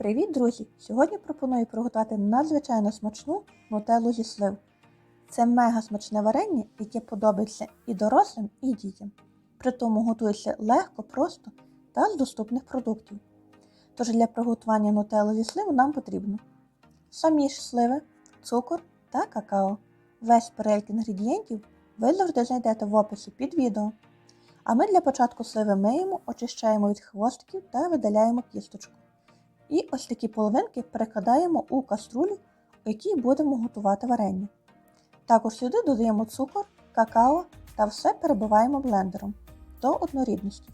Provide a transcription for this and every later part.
Привіт, друзі! Сьогодні пропоную приготувати надзвичайно смачну нутеллу зі слив. Це мега смачне варення, яке подобається і дорослим, і дітям. При тому готується легко, просто та з доступних продуктів. Тож для приготування нутелли зі слив нам потрібно самі ж сливи, цукор та какао. Весь перелік інгредієнтів ви завжди знайдете в описі під відео. А ми для початку сливи миємо, очищаємо від хвостиків та видаляємо кісточку. І ось такі половинки перекладаємо у каструлю, у якій будемо готувати варення. Також сюди додаємо цукор, какао та все перебиваємо блендером до однорідності.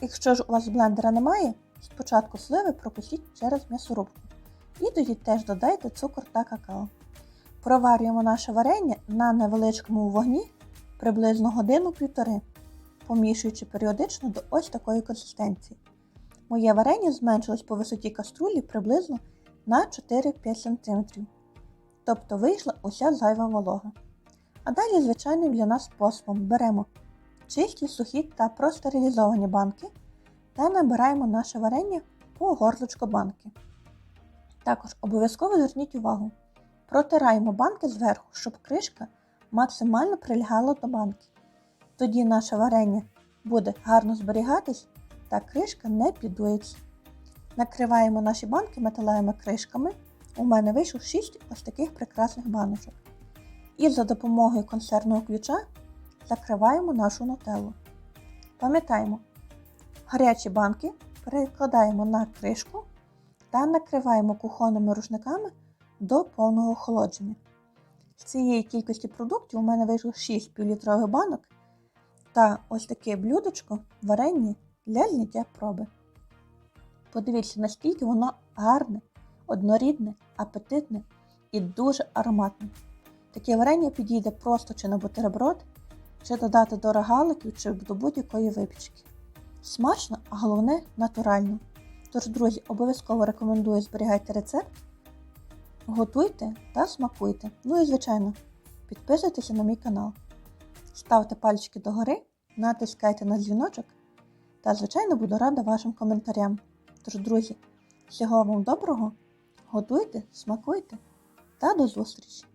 Якщо ж у вас блендера немає, спочатку сливи пропустіть через м'ясорубку. І тоді теж додайте цукор та какао. Проварюємо наше варення на невеличкому вогні приблизно годину-півтори, помішуючи періодично до ось такої консистенції. Моє варення зменшилось по висоті каструлі приблизно на 4-5 см. Тобто вийшла уся зайва волога. А далі звичайним для нас способом беремо чисті, сухі та простерилізовані банки та набираємо наше варення по горлочку банки. Також обов'язково зверніть увагу, протираємо банки зверху, щоб кришка максимально прилягала до банки. Тоді наше варення буде гарно зберігатись та кришка не підується. Накриваємо наші банки металевими кришками. У мене вийшло 6 ось таких прекрасних баночок. І за допомогою консервного ключа закриваємо нашу нутеллу. Пам'ятаємо, гарячі банки перекладаємо на кришку та накриваємо кухонними рушниками до повного охолодження. З цієї кількості продуктів у мене вийшло 6 півлітрових банок та ось таке блюдечко варення для зняття проби. Подивіться, наскільки воно гарне, однорідне, апетитне і дуже ароматне. Таке варення підійде просто чи на бутерброд, чи додати до рогаликів, чи до будь-якої випічки. Смачно, а головне натурально. Тож, друзі, обов'язково рекомендую зберігайте рецепт, готуйте та смакуйте. Ну і, звичайно, підписуйтеся на мій канал. Ставте пальчики догори, натискайте на дзвіночок та, звичайно, буду рада вашим коментарям. Тож, друзі, всього вам доброго, готуйте, смакуйте та до зустрічі!